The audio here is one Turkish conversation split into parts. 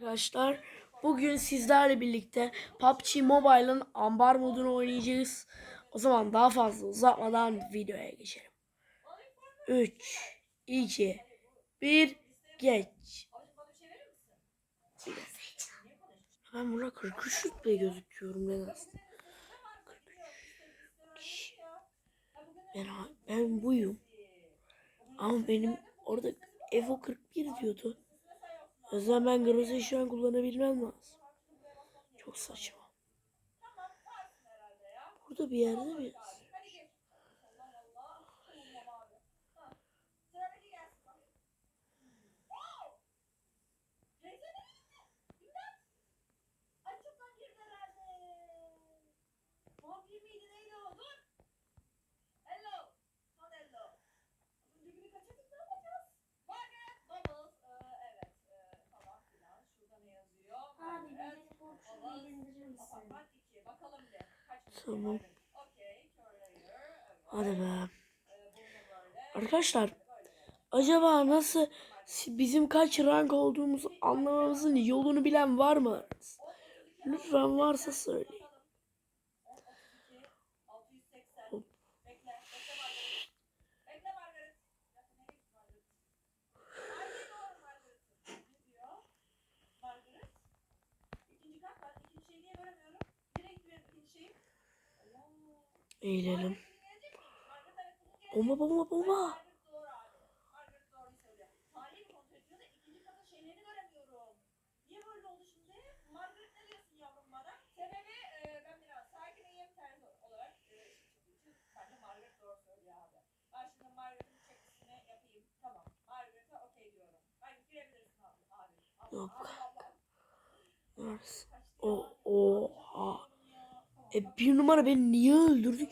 Arkadaşlar bugün sizlerle birlikte PUBG Mobile'ın ambar modunu oynayacağız. O zaman daha fazla uzatmadan videoya geçelim. 3, 2, 1, geç. Ben burada 43 rütbe gözüküyorum nedense. 43. Ben, ben buyum. Ama benim orada Evo 41 diyordu. O yüzden ben Groza'yı şu an kullanabilmem lazım. Çok saçma. Burada bir yerde mi Tamam. Hadi be. Arkadaşlar acaba nasıl bizim kaç rank olduğumuzu anlamamızın yolunu bilen var mı? Lütfen varsa söyleyin. Hop. Eğilelim. Bomba bomba bomba. Yok. Neresi? O oha. E bir numara beni niye öldürdü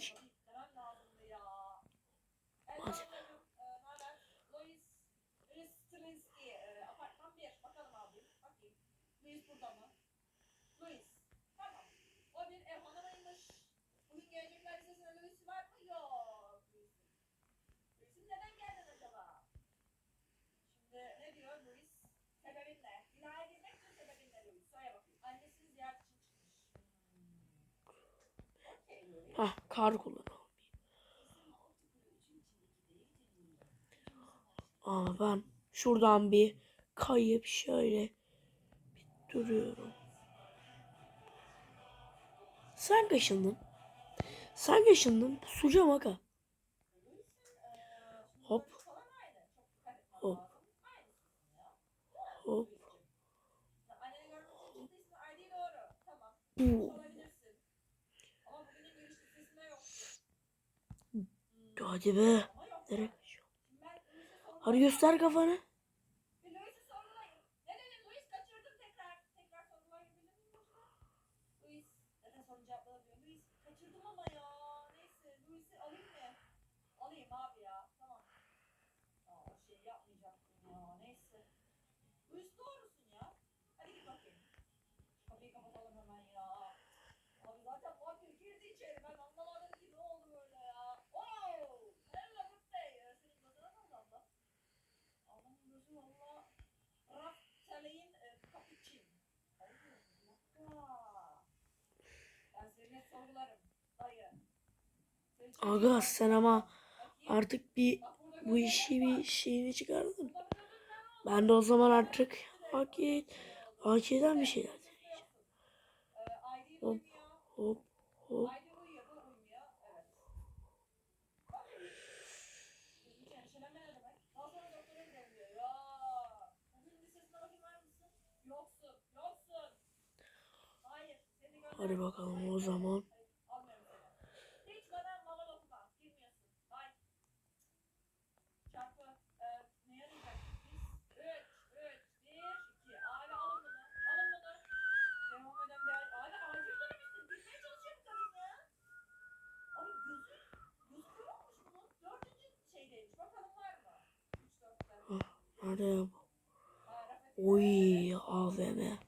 Okey Louis. Hah kar kullanalım. Aa ben şuradan bir kayıp şöyle bir duruyorum. Sen kaşındın. Sen kaşındın. Pusacağım aga. Hop. Hop. Hop. Anneni Hadi be. Kaçıyorsun? Hadi göster kafanı. Bir Louis'i sorgulayın. Ne dedim Louis kaçırdım tekrar. Tekrar sorgulayabilir miyim acaba? Louis. Zaten sorun cevapları diyor. Louis kaçırdım ama ya. Neyse Louis'i alayım mı? Alayım abi ya. Tamam. Aa, o şeyi yapmayacaktım ya. Neyse. Louis doğrusun ya. Hadi git bakayım. Kapıyı kapatalım hemen ya. Abi zaten vampir girdi içeri. Ben anlamadım ki ne oldu böyle ya. Oh! Hello good day. Ee, Senin gözüne ne oldu abla? Ablamın gözü valla. Raftalin e, Capuchin. Allah Allah. Ben seni net sorgularım. Dayı. Seni çok iyi Aga sen ama artık bir bu işi bir şeyini çıkardın. Ben de o zaman artık hak eden bir şeyler deneyeceğim. Hop hop hop. ID uyuyor, bu uymuyor. Evet. Bizim endişelenme ne demek? Daha sonra doktora gidelim diyor. Ya. Bugün lisesine bakayım var mısın? Yoksun. Yoksun. Hayır. Seni göndermiyorum. Hadi bakalım o zaman. Almıyorum seni. Hiç bana mama dokuma. Girmiyorsun. Hayır. Çarpı. E, ne arayacak? Biz. Üç. Üç. Bir. iki. Abi alın bunu. Alın bunu. Devam eden bir Abi acil dönemizsin. Gülmeye çalışıyor bu kadın ya. Abi gözü. Gözü kör olmuş bunun. Dördüncü şeydeymiş. Bakalım var mı? Üç dörtte. Nerede ya bu? Oy AVM.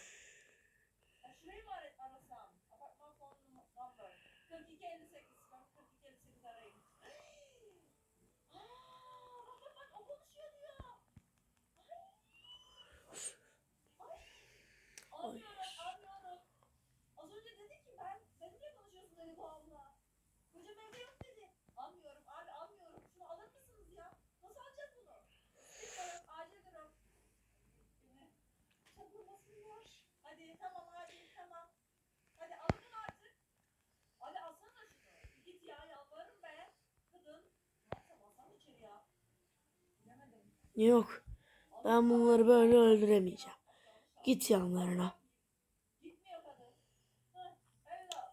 Hadi tamam hadi tamam. Hadi alın artık. Hadi alsana şunu. Git ya yalvarırım be. Kadın. Ne yapsam alsam içeri ya. Bilemedim. Yok. Ben bunları böyle öldüremeyeceğim. Git yanlarına.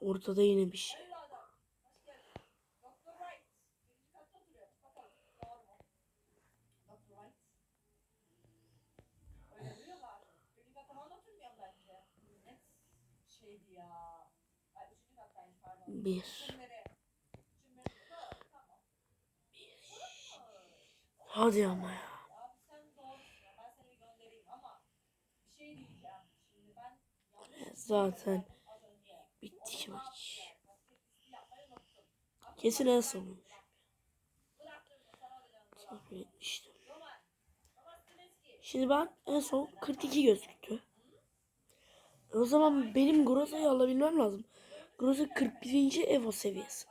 Ortada yine bir şey. Evladım. Hoş geldin. Doktor Wright. Birinci katta oturuyor. Bakalım. Doğru mu? Doktor Wright. Öyle diyorlar. Birinci katta falan oturmuyor bence. Net şeydi ya. Ay üçüncü kattaymış pardon. Bir. Çimleri. Çimleri. Ha, tamam. Hadi ama ya. Ya sen doğrusun ya. Ben seni bir göndereyim ama bir şey diyeceğim. Şimdi ben yanlış Zaten bitti ki maç. Kesin en son. Şimdi ben en son 42 gözüktü. O zaman benim Groza'yı alabilmem lazım. Groza 41. Evo var.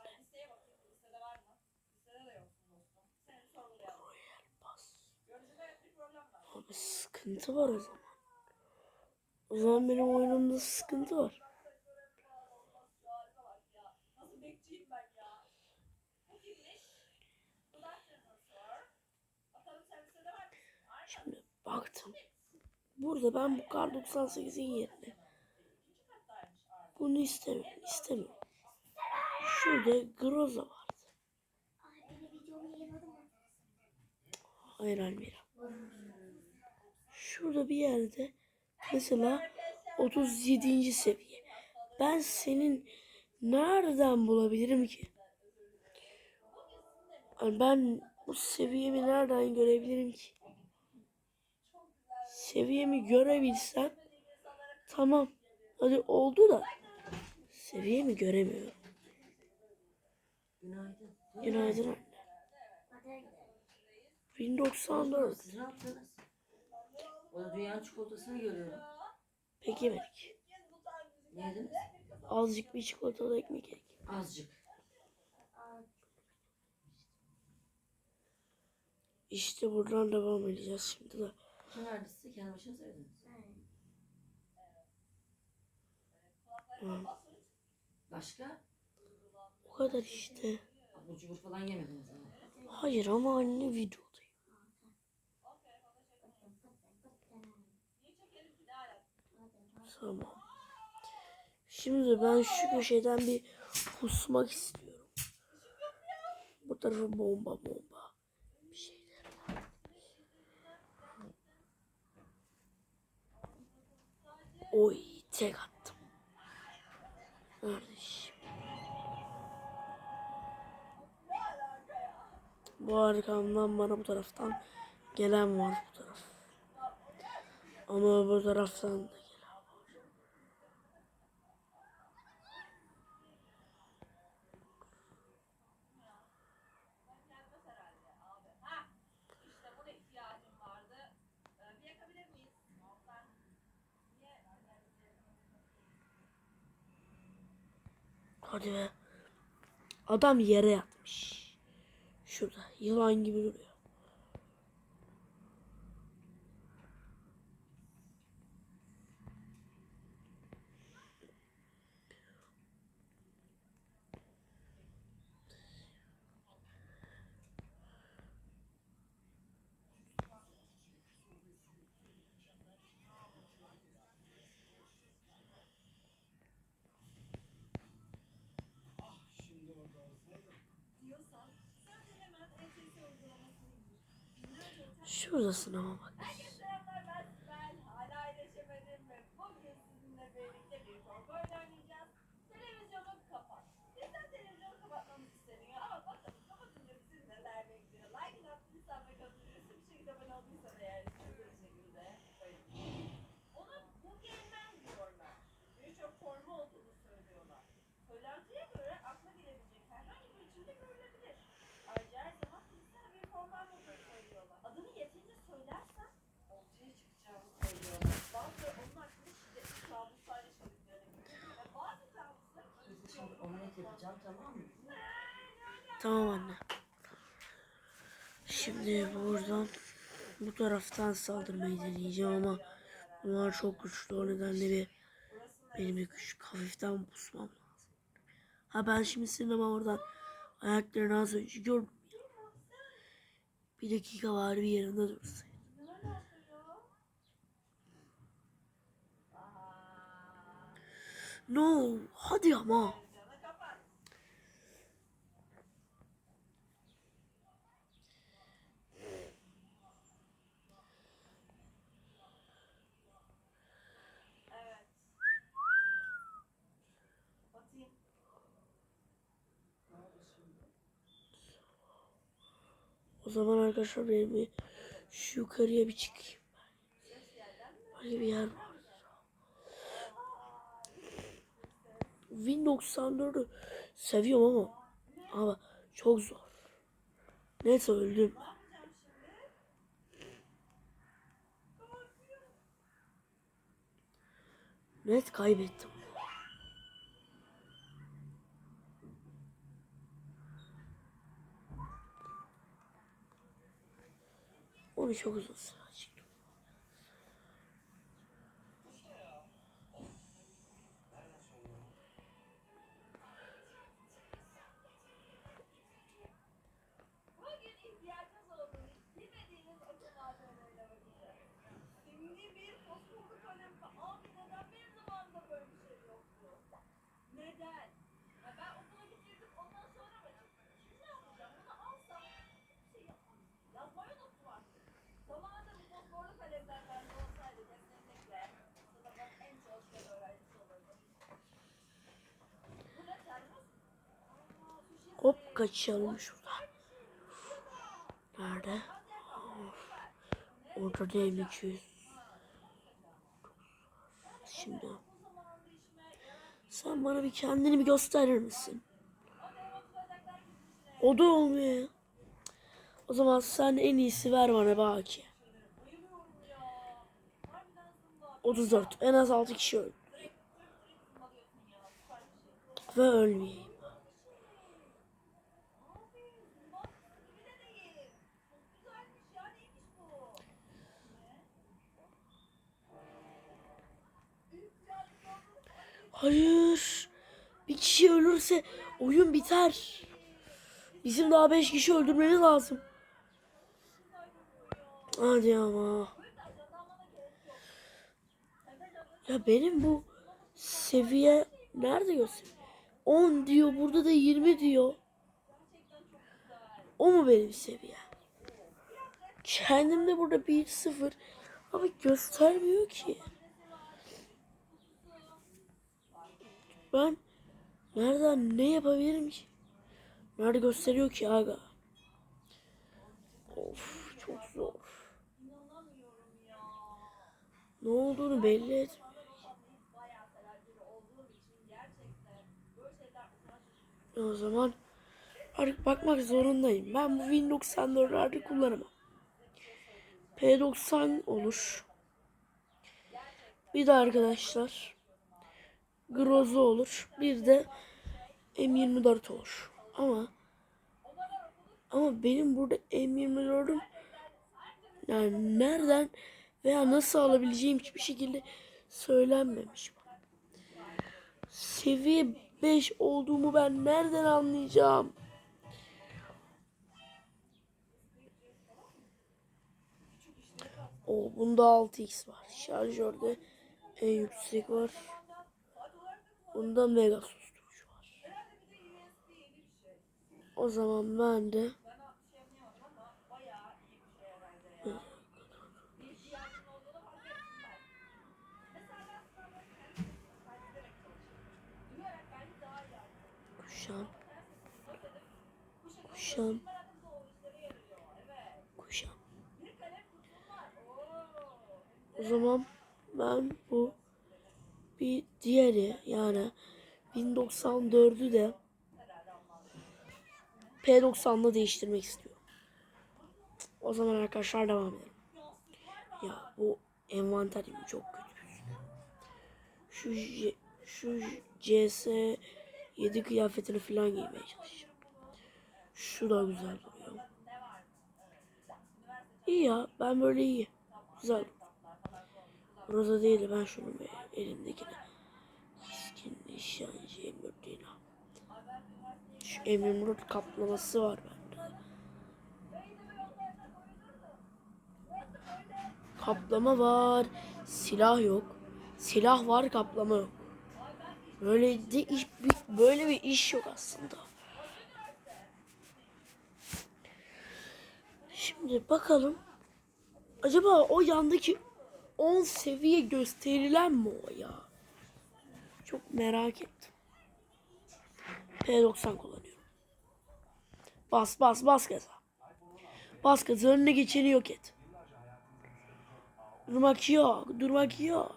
Abi sıkıntı var o zaman. O zaman benim oyunumda sıkıntı var. Şimdi baktım. Burada ben bu kar 98'in yerine. Bunu istemiyorum. istemiyorum. Şurada Groza vardı. Hayır Almira. Şurada bir yerde mesela 37. seviye. Ben senin nereden bulabilirim ki? Ben bu seviyemi nereden görebilirim ki? Seviyemi görebilsem tamam. Hadi oldu da seviyemi göremiyorum. Günaydın. Günaydın anne. Hadi 1094. Siz ne yaptınız? O da dünyanın çikolatasını görüyorum. Peki Melek. Ne yediniz? Azıcık bir çikolatalı ekmek ye. Azıcık. İşte buradan devam edeceğiz şimdi de. Kim verdi size? Kendi başına söylediniz. Hı. Başka? O kadar işte. Abur cubur falan yemediniz ama. Hayır ama anne videodayım. Tamam. Şimdi ben şu köşeden bir pusmak istiyorum. Bu tarafa bomba bomba. Bir şeyler. Oy tek attım. Kardeşim. Bu arkamdan bana bu taraftan gelen var bu taraf. Ama bu taraftan da gelen var. Hadi be. Adam yere yatmış. Şurada yılan gibi duruyor. Otel Şuradasın ama bak. Omlet yapacağım tamam mı? Tamam anne. Şimdi buradan bu taraftan saldırmayı deneyeceğim ama Bunlar çok güçlü o nedenle bir benim bir küçük hafiften pusmam lazım. Ha ben şimdi senin ama oradan ayaklarını az önce gördüm ya. Bir dakika var bir yerinde dursaydın. No, hadi ama. Batayım. O zaman arkadaşlar benim bir şu yukarıya bir çıkayım. Böyle bir yer var. Win 94'ü seviyorum ama ama çok zor. Neyse öldüm ben. Net kaybettim. Onu çok uzun süre açıktım. Bugün ihtiyacınız olduğunu bilmediğiniz o cenazeleyle ödeyeceğiz. Şimdi bir fosforlu kalem abi neden benim zamanımda böyle bir şey yoktu? Neden? Ya ben okula gittirdim ondan sonra mı çıktı? Şimdi ne yapacağım? Bunu alsam bir şey yapmam. Yazmayı unuttum artık. Zamanında bu fosforlu kalemler bende olsaydı kesinlikle sınıfın en çalışkan öğrencisi olurdum. Bu ne termos? Aa, sushi Hop kaçalım şuradan. Nerede? Of. Orada değil 200. Şimdi sen bana bir kendini bir gösterir misin? O da olmuyor. O zaman sen en iyisi ver bana Baki. 34. En az 6 kişi öldü. Ve ölmeyeyim. Hayır. Bir kişi ölürse oyun biter. Bizim daha 5 kişi öldürmemiz lazım. Hadi ama. Ya benim bu seviye nerede gösteriyor? 10 diyor burada da 20 diyor. O mu benim seviye? Kendimde burada 1 0 ama göstermiyor ki. Ben nereden ne yapabilirim ki? Nerede gösteriyor ki aga? Of çok zor. Ne olduğunu belli etmiyor. O zaman artık bakmak zorundayım. Ben bu Win 94'ü artık kullanamam. P90 olur. Bir de arkadaşlar Groza olur. Bir de M24 olur. Ama ama benim burada M24'üm yani nereden veya nasıl alabileceğim hiçbir şekilde söylenmemiş. Seviye 5 olduğumu ben nereden anlayacağım? O bunda 6x var. Şarjörde en yüksek var. Bunda mega susturucu var. O zaman ben de kuşan. Kuşan. Kuşan. O zaman ben bu bir diğeri yani 1094'ü de P90'la değiştirmek istiyorum. O zaman arkadaşlar devam edelim. Ya bu envanterim çok kötü. Şu şu CS 7 kıyafetini falan giymeye çalışacağım. Şu da güzel duruyor. İyi ya ben böyle iyi. Güzel. Burada değil de ben şunu bir elimdekine. Keskin nişancı emrutuyla. Şu emrut kaplaması var bende. Kaplama var. Silah yok. Silah var kaplama yok. Böyle de iş, böyle bir iş yok aslında. Şimdi bakalım. Acaba o yandaki 10 seviye gösterilen mi o ya? Çok merak ettim. P90 kullanıyorum. Bas bas bas gaza. Bas gaza önüne geçeni yok et. Durmak yok. Durmak yok.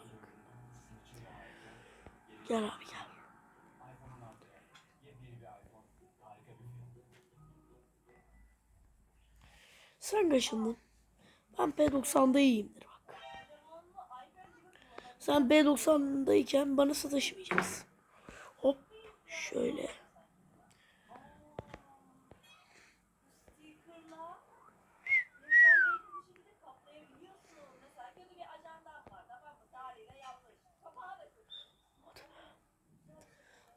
Gel abi gel. Sen kaşındın. Ben P90'da iyiyimdir. Sen B90'dayken bana sataşmayacaksın. Hop şöyle.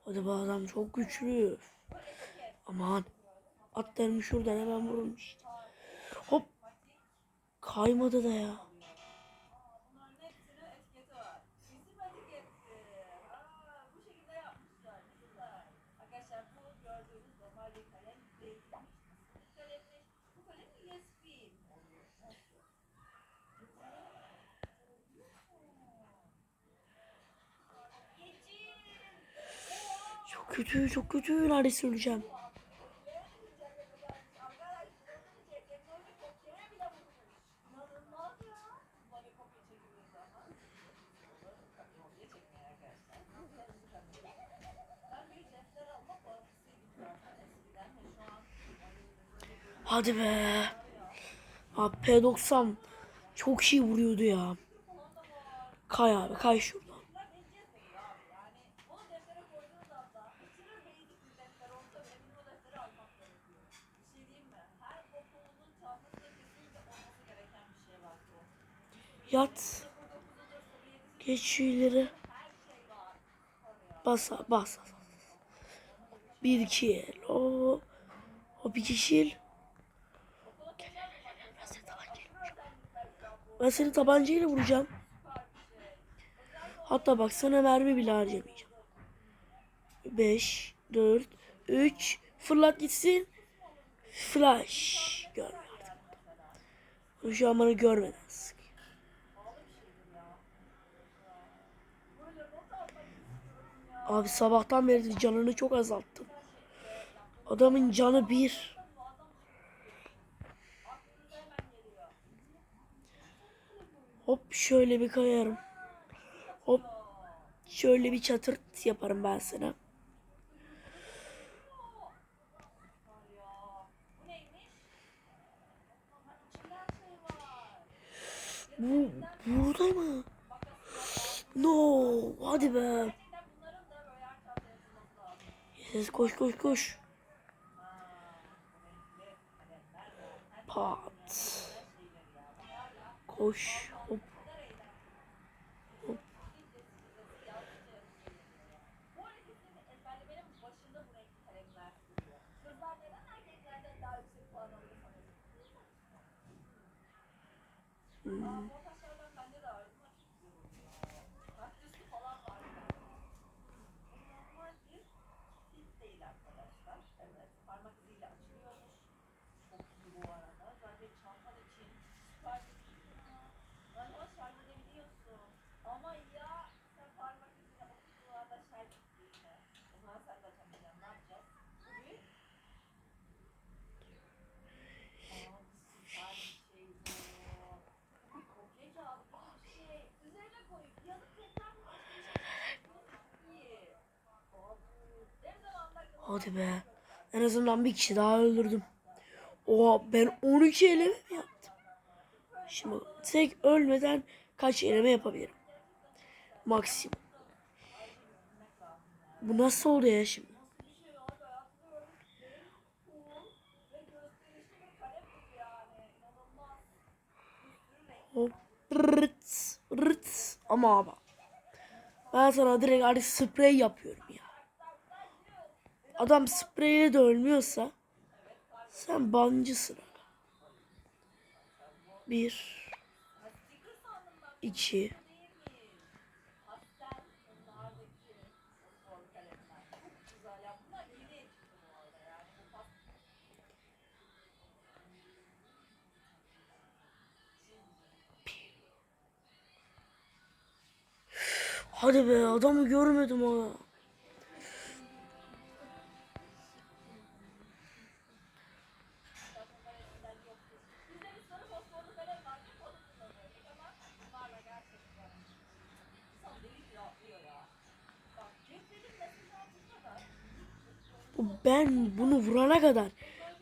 Hadi bu adam çok güçlü. Aman. Atlarım şuradan hemen vurulmuş. Hop. Kaymadı da ya. Bunların hepsinin etiketi var. Bizim etiketi. Aa, bu şekilde yapmışlar. Ne güzel. Arkadaşlar bu gördüğünüz normal bir kalem değil. Bu kalemmiş. Bu kalem USB. Geçin. Çok kötü çok kötü. Neredeyse öleceğim. Arkadaşlar bunun teknoloji kopyaya bile vurmuş. İnanılmaz ya. Böyle kopya çekildiği zaman. Kopya çekmeyin arkadaşlar. Ben bir defter alma bağımlısıydım zaten eskiden ve şu an Hadi be. Abi P90 çok iyi vuruyordu ya. Kay abi kay şuradan. bunlar ineceğiz peki abi yani. Onu deftere koyduğunuz anda aşırı basic bir defter olsa bile benim o defteri almak gerekiyor. Bir şey diyeyim mi? Her okulun çantasında kesinlikle olması gereken bir şey var bu. Yat. Geç şu. Bas bas. Bir iki. O, o bir kişi el. Gel, gel, gel, gel. Ben seni tabancayla vuracağım. Ben seni tabancayla vuracağım. Hatta bak sana mermi bile harcamayacağım. 5, 4, 3, fırlat gitsin. Flash. Görmüyor artık. Şu an bana görmeden Abi sabahtan beri canını çok azalttım. Adamın canı bir. Hop şöyle bir kayarım. Hop şöyle bir çatırt yaparım ben sana. Bu burada mı? No, hadi be. Yes, koş koş koş. Pat. Koş. Hop. Hop. Bu hareketlerini ezberlemenin başında bu renkli kalemler. Kızlar neden erkeklerden daha yüksek puan alıyor sanıyorsun? Aa, bu taşlardan bende de var. Bunlar çok güzel oluyor. Kaktüslü falan var. Bu normal bir ip değil arkadaşlar. Evet, parmak iziyle açılıyormuş. Çok iyi bu arada. Zaten çantan için süper bir şey. Galiba şarj edebiliyorsun. Ama ya sen parmak izine o kutularda şarj ettiğinde. O zaman sen de açamayacaksın. Ne yapacağız? Bugün Aa, süper bir şey bu. Bu bir kopya kağıdı gibi bir şey. Üzerine koyup yazıp tekrar mı açacaksın? İyi. Aa, bu ne zaman da Hadi be. En azından bir kişi daha öldürdüm. Oha ben 12 eleme mi yaptım? Şimdi tek ölmeden kaç eleme yapabilirim? Maksimum. Bu nasıl oldu ya şimdi? Hop. Rıt, rıt. Ama abi. Ben sana direkt artık sprey yapıyorum ya. Adam spreyle de ölmüyorsa sen bancısın. Bir. iki. Hadi be adamı görmedim ha. Bunu vurana kadar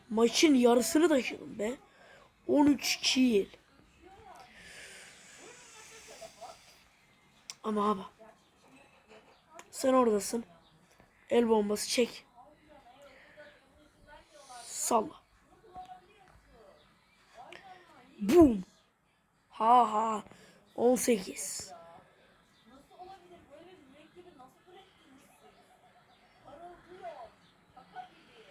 maçın yarısını taşıdım be. 13 kill. Ama abi. Sen oradasın. El bombası çek. Salla. Boom. Ha ha. 18. Nasıl olabilir? Böyle bir mürekkebi nasıl ürettiniz siz? Parıldıyor. Kaka gibi.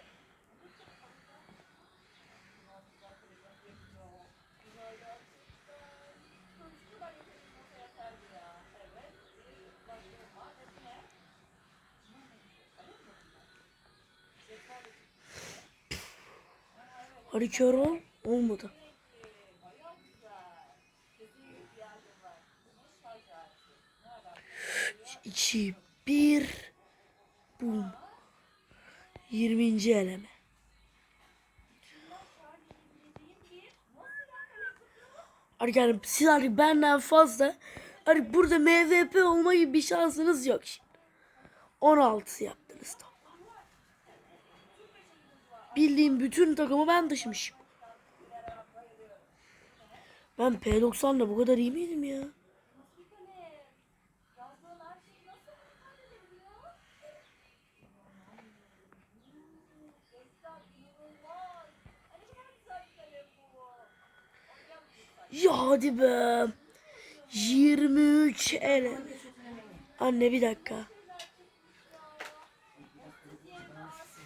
Ol. Olmadı. 2 1 Boom. 20. eleme. Yani siz artık benden fazla artık burada MVP olma gibi bir şansınız yok şimdi. 16 yaptınız toplam. Bildiğim bütün takımı ben taşımışım. Ben P90'da bu kadar iyi miydim ya? Ya hadi be. 23 eleme. Anne bir dakika.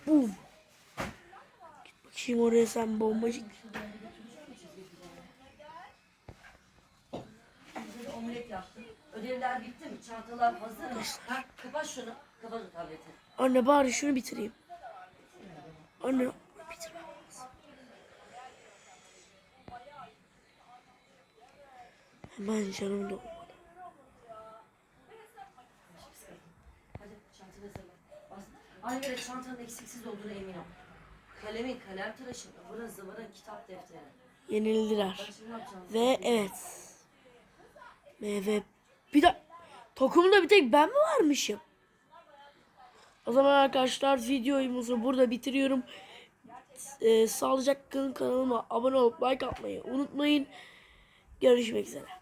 Bum. Bakayım oraya sen bombacık. Omlet yaptım. Ödevler bitti mi? Çantalar hazır mı? Ha, kapat şunu. Kapat tableti. Anne bari şunu bitireyim. Anne bitirmem lazım. Hemen canım dolmadı. Hadi çantanı hazırla. Bas. Böyle çantanın eksiksiz olduğunu emin ol. Kalemin, kalem tıraşı, ıvırın zıvırın, kitap defteri. Yenildiler. Ve evet. Ve bir de takımda bir tek ben mi varmışım? O zaman arkadaşlar videomuzu burada bitiriyorum. Ee, sağlıcakla kanalıma abone olup like atmayı unutmayın. Görüşmek üzere.